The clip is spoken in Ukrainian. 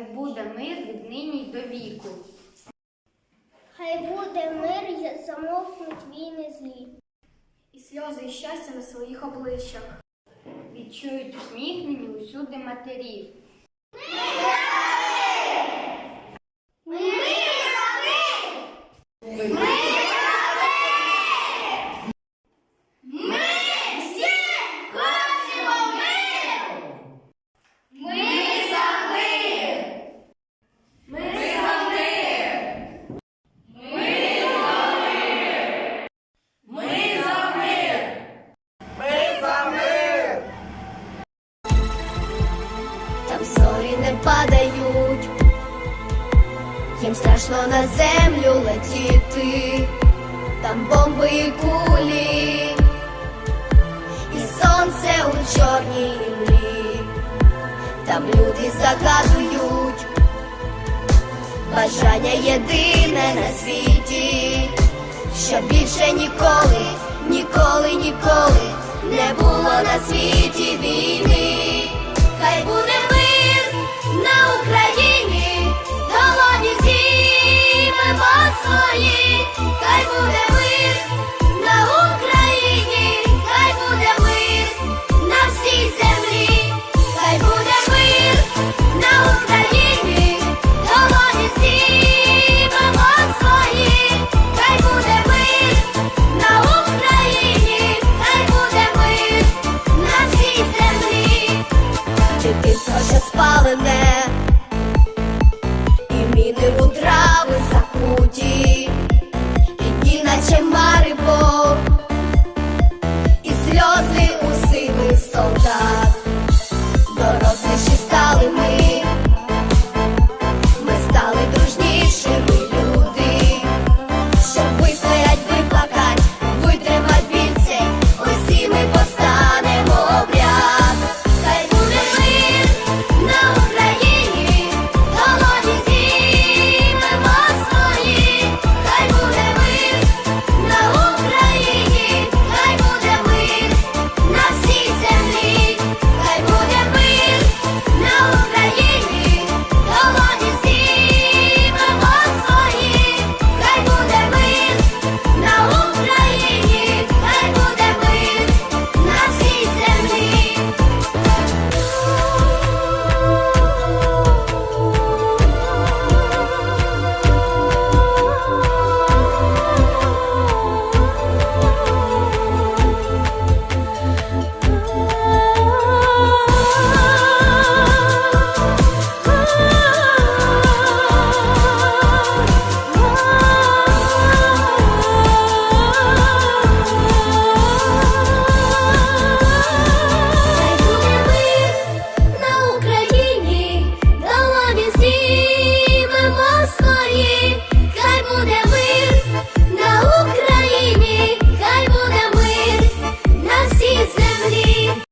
хай буде мир від нині й до віку. Хай буде мир, замовкнуть війни злі. І сльози і щастя на своїх обличчях. Відчують усміхнені усюди матері. Не падають, їм страшно на землю летіти, там бомби і кулі, і сонце у чорній імлі, там люди загадують, бажання єдине на світі, щоб більше ніколи, ніколи, ніколи не було на світі війни. magic is precious falling there.